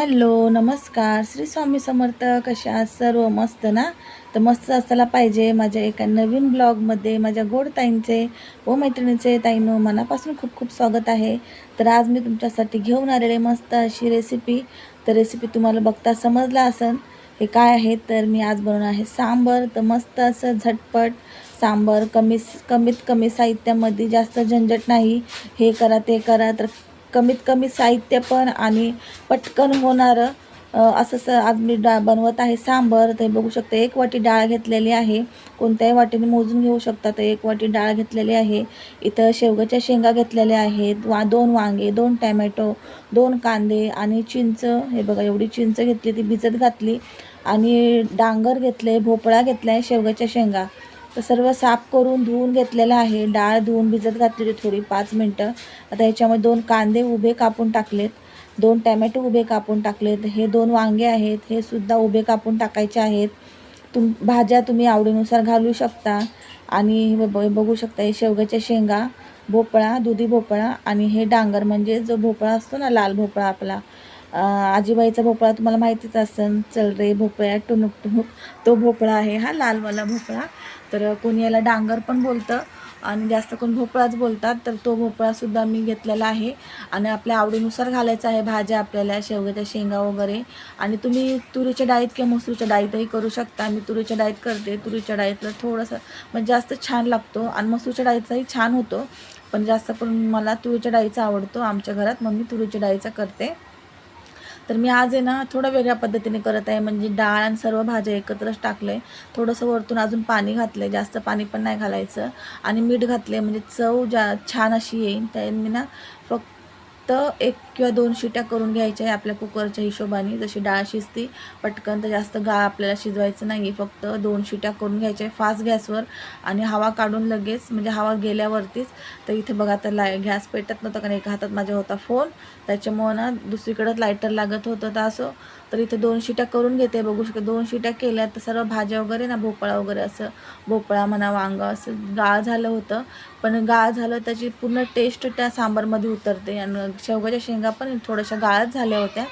Hello नमस्कार. श्री स्वामी समर्थ कशा सर्व? मस्त ना? तर मस्त असायला पाहिजे माझ्या एका नवीन ब्लॉगमध्ये. माझ्या गोड ताईंचे व मैत्रिणीचे ताईनो मनापासून खूप खूप स्वागत आहे. तर आज मी तुमच्यासाठी घेऊन आलेले मस्त अशी रेसिपी तर रेसिपी तुम्हाला बघता समजला असेल हे काय आहे? तर मी आज बनवणार आहे सांबर. तर मस्त असं झटपट सांबर कमी कमीत कमी साहित्यामध्ये जास्त झंझट नाही. हे करा ते करा. तर कमीत कमी साहित्य पण आणि पटकन होणारं असं स आज मी डा बनवत आहे सांबर. ते बघू शकता एक वाटी डाळ घेतलेली आहे. कोणत्याही वाटीने मोजून घेऊ शकता तर एक वाटी डाळ घेतलेली आहे. इथं शेवग्याच्या शेंगा घेतलेल्या आहेत. वा दोन वांगे दोन टॅमॅटो दोन कांदे आणि चिंच. हे बघा एवढी चिंच घेतली ती भिजत घातली. आणि डांगर घेतले भोपळा घेतला आहे शेवग्याच्या शेंगा. तर सर्व साफ करून धुवून घेतलेलं आहे. डाळ धुवून भिजत घातलेली थोडी पाच मिनटं. आता ह्याच्यामध्ये दोन कांदे उभे कापून टाकलेत. दोन टॅमॅटो उभे कापून टाकलेत. हे दोन वांगे आहेत. हे सुद्धा उभे कापून टाकायचे आहेत. तुम भाज्या तुम्ही आवडीनुसार घालू शकता. आणि ब बघू शकता हे शेवग्याच्या शेंगा भोपळा दुधी भोपळा आणि हे डांगर. म्हणजे जो भोपळा असतो ना लाल भोपळा आपला आजीबाईचा भोपळा तुम्हाला माहितीच असेल चल रे भोपळ्या टुनुक टुनुक तो भोपळा आहे हा लालवाला भोपळा. तर कोणी याला डांगर पण बोलतं आणि जास्त करून भोपळाच बोलतात तर तो भोपळासुद्धा मी घेतलेला आहे. आणि आपल्या आवडीनुसार घालायचा आहे भाज्या आपल्याला शेवग्याच्या शेंगा वगैरे. आणि तुम्ही तुरीच्या डाळीत किंवा मसूरच्या डाळीतही करू शकता. मी तुरीच्या डाळीत करते तुरीच्या डाळीतलं थोडंसं म्हणजे जास्त छान लागतो. आणि मसूरच्या डाळीचाही छान होतो पण जास्त करून मला तुरीच्या डाळीचा आवडतो आमच्या घरात. मग मी तुरीच्या डाळीचा करते. तर मी आज आहे ना थोडं वेगळ्या पद्धतीने करत आहे. म्हणजे डाळ आणि सर्व भाज्या एकत्रच टाकलं आहे थोडंसं वरतून अजून पाणी घातलं आहे जास्त पाणी पण नाही घालायचं. आणि मीठ घातले म्हणजे चव जा छान अशी येईल त्या मी ना फक्त एक किंवा दोन शिट्या करून घ्यायच्या आहे आपल्या कुकरच्या हिशोबाने. जशी डाळ शिजती पटकन तर जास्त गाळ आपल्याला शिजवायचं नाही आहे फक्त दोन शिट्या करून घ्यायच्या आहे फास्ट गॅसवर आणि हवा काढून लगेच म्हणजे हवा गेल्यावरतीच. तर इथे बघा तर लाय गॅस पेटत नव्हतं कारण एका हातात माझ्या होता फोन. त्याच्यामुळं ना दुसरीकडं लायटर लागत होतं तर असं. तर इथे दोन शिट्या करून घेते बघू शकते. दोन शिट्या केल्या तर सर्व भाज्या वगैरे ना भोपळा वगैरे असं भोपळा म्हणा वांग असं गाळ झालं होतं. पण गाळ झालं त्याची पूर्ण टेस्ट त्या सांबारमध्ये उतरते. आणि शेवगाच्या शेंगा पण थोड्याशा गाळत झाल्या होत्या.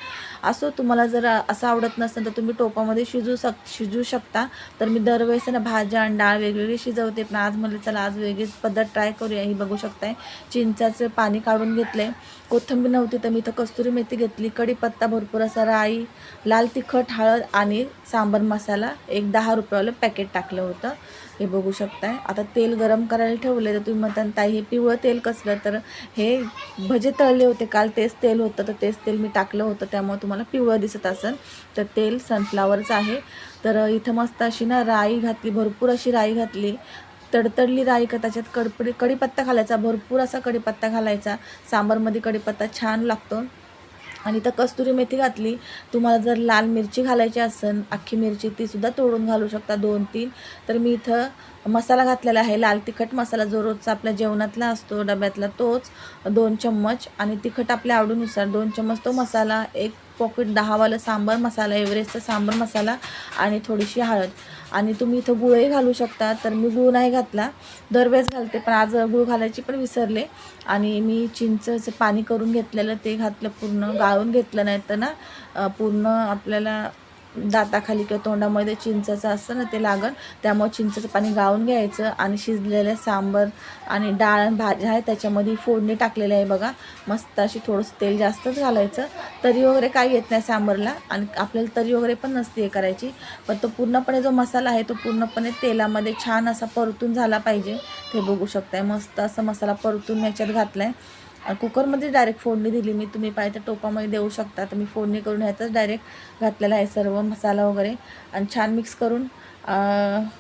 असो तुम्हाला जर असं आवडत नसेल तर तुम्ही टोपामध्ये शिजू शक शिजू शकता. तर मी दरवेळेस ना भाज्या आणि डाळ वेगवेगळी शिजवते. पण आज मला चला आज वेगळीच पद्धत ट्राय करूया. ही बघू शकताय. चिंचाचं पाणी काढून घेतले. कोथिंबीर नव्हती तर मी इथं कस्तुरी मेथी घेतली. कढीपत्ता भरपूर असा राई लाल तिखट हळद आणि सांबर मसाला एक दहा रुपयावालं पॅकेट टाकलं होतं. हे बघू शकताय. आता तेल गरम करायला ठेवले तर तुम्ही म्हणता ताई हे पिवळं तेल कसलं? तर हे भजे तळले होते काल तेच तेल होतं तर तेच तेल मी टाकलं होतं त्यामुळे तुम्हाला पिवळं दिसत असेल. तर तेल सनफ्लावरचं आहे. तर इथं मस्त अशी ना राई घातली भरपूर अशी राई घातली. तडतडली राई का त्याच्यात कडपडी कढीपत्ता घालायचा भरपूर असा कढीपत्ता घालायचा. सांबारमध्ये कढीपत्ता छान लागतो. आणि तर कस्तुरी मेथी घातली. तुम्हाला जर लाल मिरची घालायची असेल अख्खी मिरची तीसुद्धा तोडून घालू शकता दोन तीन. तर मी इथं मसाला घातलेला आहे. लाल तिखट मसाला जो रोजचा आपल्या जेवणातला असतो डब्यातला तोच दोन चम्मच. आणि तिखट आपल्या आवडीनुसार दोन चम्मच तो मसाला एक पॉकेट दहावालं सांबार मसाला एव्हरेस्टचा सांबर मसाला आणि थोडीशी हळद. आणि तुम्ही इथं गुळही घालू शकता तर मी गुळ नाही घातला. दरवेळेस घालते पण आज गुळ घालायची पण विसरले. आणि मी चिंचचं पाणी करून घेतलेलं ते घातलं पूर्ण गाळून घेतलं नाही तर ना पूर्ण आपल्याला दाताखाली किंवा तोंडामध्ये चिंचाचं असतं ना ते लागण त्यामुळे चिंचेचं पाणी गाळून घ्यायचं आणि शिजलेलं सांबर आणि डाळ भाज्या आहे त्याच्यामध्ये फोडणी टाकलेली आहे बघा. मस्त अशी थोडंसं तेल जास्तच घालायचं. तरी वगैरे काही येत नाही सांबरला आणि आपल्याला तरी वगैरे पण नसते हे करायची. पण तो पूर्णपणे जो मसाला आहे तो पूर्णपणे तेलामध्ये छान असा परतून झाला पाहिजे. ते बघू शकताय. मस्त असा मसाला परतून याच्यात घातला आहे कुकरमध्ये डायरेक्ट फोडणी दिली मी. तुम्ही पाहिजे तर टोपामध्ये देऊ शकता. तर मी फोडणी करून ह्याचाच डायरेक्ट घातलेला आहे सर्व मसाला वगैरे. आणि छान मिक्स करून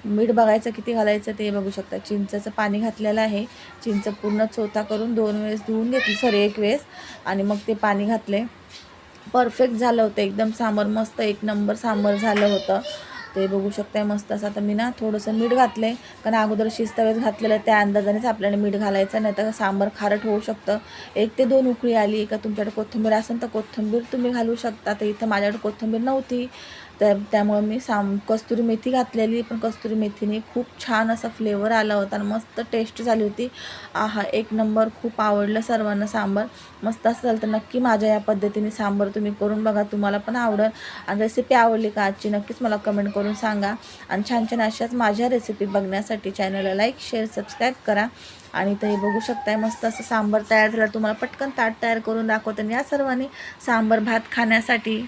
मीठ बघायचं किती घालायचं ते बघू शकता. चिंचेचं पाणी घातलेलं आहे. चिंच पूर्ण चोथा करून दोन वेळेस धुवून घेतली. सॉरी एक वेळेस. आणि मग ते पाणी घातले. परफेक्ट झालं होतं. एकदम सांबर मस्त. एक नंबर सांबर झालं होतं. ते बघू शकताय मस्त असं. आता मी ना थोडंसं मीठ घातलं आहे कारण अगोदर शिजतावेळेस घातलेलं आहे त्या अंदाजानेच आपल्याला मीठ घालायचं नाही तर सांबार खारट होऊ शकतं. एक ते दोन उकळी आली का तुमच्याकडे कोथिंबीर असेल तर कोथिंबीर तुम्ही घालू शकता. तर इथं माझ्याकडे कोथिंबीर नव्हती. तर त्यामुळं मी साम कस्तुरी मेथी घातलेली पण कस्तुरी मेथीने खूप छान असा फ्लेवर आला होता आणि मस्त टेस्ट झाली होती. आहा एक नंबर खूप आवडलं सर्वांना सांबार. मस्त असेल तर नक्की माझ्या या पद्धतीने सांबार तुम्ही करून बघा तुम्हाला पण आवडेल. आणि रेसिपी आवडली का आजची नक्कीच मला कमेंट करून सांगा. आणि छान छान अशाच माझ्या रेसिपी बघण्यासाठी चॅनलला लाईक शेअर सबस्क्राईब करा. आणि ते बघू शकताय मस्त असं सांबार तयार झालं तुम्हाला पटकन ताट तयार करून दाखवते आणि या सर्वांनी सांबार भात खाण्यासाठी.